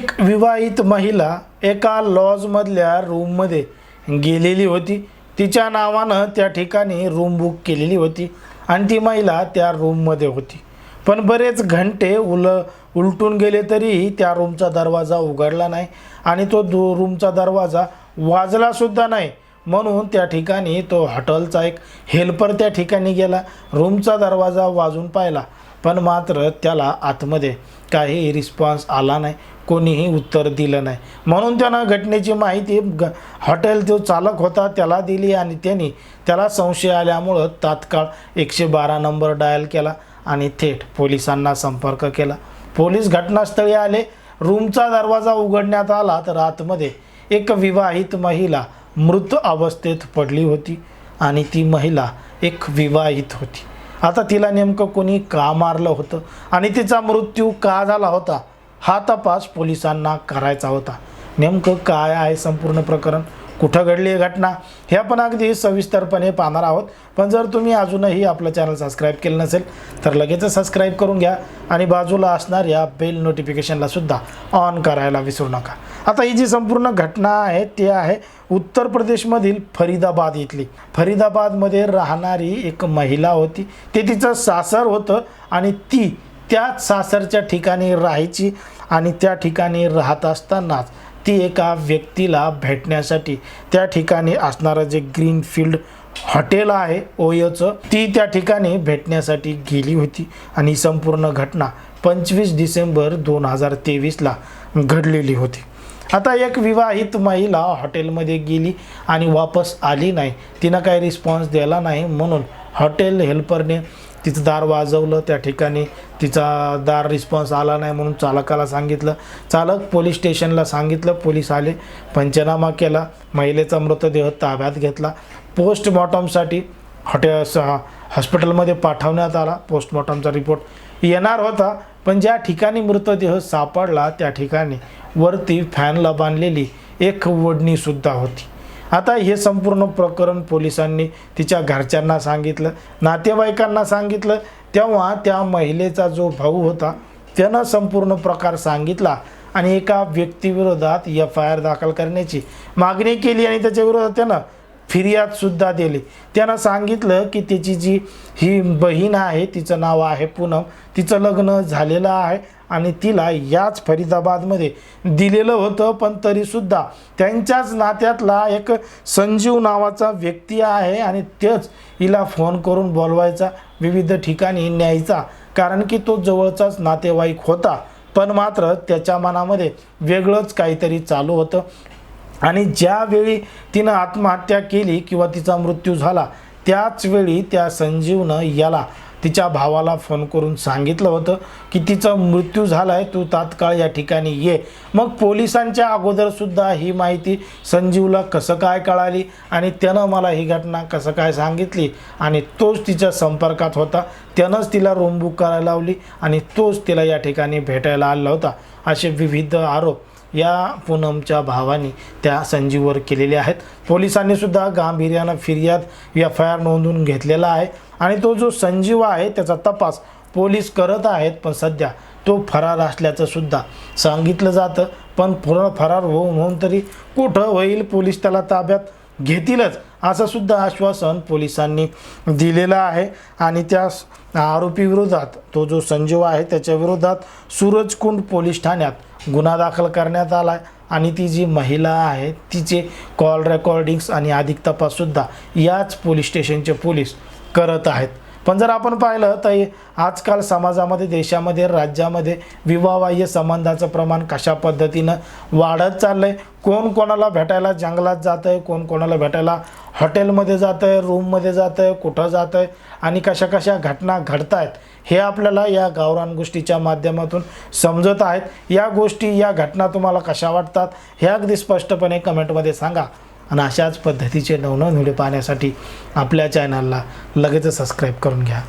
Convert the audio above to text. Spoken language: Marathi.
एक विवाहित महिला एका लॉजमधल्या रूममध्ये गेलेली होती. तिच्या नावानं त्या ठिकाणी रूम बुक केलेली होती आणि ती महिला त्या रूममध्ये होती. पण बरेच घंटे उल उलटून गेले तरीही त्या रूमचा दरवाजा उघडला नाही आणि तो दो रूमचा दरवाजा वाजलासुद्धा नाही. म्हणून त्या ठिकाणी तो हॉटेलचा एक हेल्पर त्या ठिकाणी गेला. रूमचा दरवाजा वाजून पाहिला. पण मात्र त्याला आतमध्ये काही रिस्पॉन्स आला नाही. कोणीही उत्तर दिलं नाही. म्हणून त्यानं घटनेची माहिती ग हॉटेल जो चालक होता त्याला दिली आणि त्यांनी त्याला संशय आल्यामुळं तात्काळ एकशे बारा नंबर डायल केला आणि थेट पोलिसांना संपर्क केला. पोलीस घटनास्थळी आले. रूमचा दरवाजा उघडण्यात आला तर आतमध्ये एक विवाहित महिला मृत अवस्थेत पडली होती आणि ती महिला एक विवाहित होती. आता तिला नेमकं कोणी का मारलं होतं? आणि तिचा मृत्यू का झाला होता? हा तपास पोलिसांना करायचा होता. नेमकं काय आहे संपूर्ण प्रकरण? कुठं घडली आहे घटना हे आपण अगदी सविस्तरपणे पाहणार आहोत. पण जर तुम्ही अजूनही आपलं चॅनल सबस्क्राईब केलं नसेल तर लगेच सबस्क्राईब करून घ्या आणि बाजूला असणाऱ्या बेल नोटिफिकेशनला सुद्धा ऑन करायला विसरू नका. आता ही जी संपूर्ण घटना आहे ती आहे उत्तर प्रदेशमधील फरीदाबाद इथली. फरीदाबादमध्ये राहणारी एक महिला होती. ते तिचं सासर होतं आणि ती त्याच सासरच्या ठिकाणी राहायची आणि त्या ठिकाणी राहत असतानाच ती एका व्यक्तीला भेटण्यासाठी त्या ठिकाणी असणारं जे ग्रीनफील्ड हॉटेल आहे ओयोचं ती त्या ठिकाणी भेटण्यासाठी गेली होती. आणि संपूर्ण घटना पंचवीस डिसेंबर दोन हजार तेवीसला घडलेली होती. आता एक विवाहित महिला हॉटेलमध्ये गेली आणि वापस आली नाही. तिनं काही रिस्पॉन्स दिला नाही. म्हणून हॉटेल हेल्परने तिचं दार वाजवलं त्या ठिकाणी. तिचा दार रिस्पॉन्स आला नाही म्हणून चालकाला सांगितलं. चालक पोलीस स्टेशनला सांगितलं पोलीस आले पंचनामा केला महिलेचा मृतदेह ताब्यात घेतला. पोस्टमॉर्टमसाठी हॉटे स हॉस्पिटलमध्ये पाठवण्यात आला पोस्टमॉर्टमचा रिपोर्ट. येणार होता पण ज्या ठिकाणी मृतदेह सापडला त्या ठिकाणी वरती फॅनला बांधलेली एक वडणीसुद्धा होती. आता हे संपूर्ण प्रकरण पोलिसांनी तिच्या घरच्यांना सांगितलं नातेवाईकांना सांगितलं. तेव्हा त्या महिलेचा जो भाऊ होता त्यानं संपूर्ण प्रकार सांगितला आणि एका व्यक्तीविरोधात एफ आय आर दाखल करण्याची मागणी केली आणि त्याच्याविरोधात त्यानं फिर्यादसुद्धा दिली. त्यानं सांगितलं की त्याची जी ही बहीण आहे तिचं नाव आहे पूनम. तिचं लग्न झालेलं आहे. आणि तिला याच फरीदाबादमध्ये दिलेलं होतं पण तरीसुद्धा त्यांच्याच नात्यातला एक संजीव नावाचा व्यक्ती आहे आणि तेच हिला फोन करून बोलवायचा विविध ठिकाणी न्यायचा कारण की तो जवळचाच नातेवाईक होता. पण मात्र त्याच्या मनामध्ये वेगळंच काहीतरी चालू होतं. आणि ज्यावेळी तिनं आत्महत्या केली किंवा तिचा मृत्यू झाला त्याचवेळी त्या संजीवनं याला तिच्या भावाला फोन करून सांगितलं होतं की तिचा मृत्यू झाला आहे तू तात्काळ या ठिकाणी ये. मग पोलिसांच्या अगोदरसुद्धा ही माहिती संजीवला कसं काय कळाली आणि त्यानं मला ही घटना कसं काय सांगितली आणि तोच तिच्या संपर्कात होता. त्यानंच तिला रूम बुक करायला लावली आणि तोच तिला या ठिकाणी भेटायला आला होता. असे विविध आरोप या पूनमच्या भावाने त्या संजीववर केलेल्या आहेत. पोलिसांनी सुद्धा गांभीर्यानं फिर्याद एफ आय आर नोंदवून घेतलेला आहे. आणि तो जो संजीव आहे त्याचा तपास पोलीस करत आहेत पण सध्या तो फरार असल्याचं सुद्धा सांगितलं जातं. पण पूर्ण फरार होऊन होऊन तरी कुठं होईल? पोलीस त्याला ताब्यात घेतीलच असं सुद्धा आश्वासन पोलिसांनी दिलेलं आहे. आणि त्या आरोपीविरोधात तो जो संजीव आहे त्याच्याविरोधात सूरजकुंड पोलीस ठाण्यात गुन्हा दाखल करण्यात आला आहे आणि ती जी महिला आहे तिचे कॉल रेकॉर्डिंग्स आणि अधिक तपाससुद्धा याच पोलीस स्टेशनचे पोलीस करत आहेत. पण जर आपण पाहिलं तर आजकाल समाजामध्ये देशामध्ये राज्यामध्ये विवाहबाह्य संबंधाचं प्रमाण कशा पद्धतीनं वाढत चाललं आहे कोण कोणाला भेटायला जंगलात जातं आहे कोण कोणाला भेटायला हॉटेलमध्ये जातं आहे रूममध्ये जातं आहे कुठं जातं आहे आणि कशा कशा घटना घडत आहेत हे आपल्याला या गावरान गोष्टीच्या माध्यमातून समजत आहेत. या गोष्टी या घटना तुम्हाला कशा वाटतात? हे अगदी स्पष्टपणे कमेंटमध्ये सांगा. आणि अशाच पद्धतीचे नवनवीन व्हिडिओ पाहण्यासाठी आपल्या चॅनलला लगेचच सबस्क्राईब करून घ्या.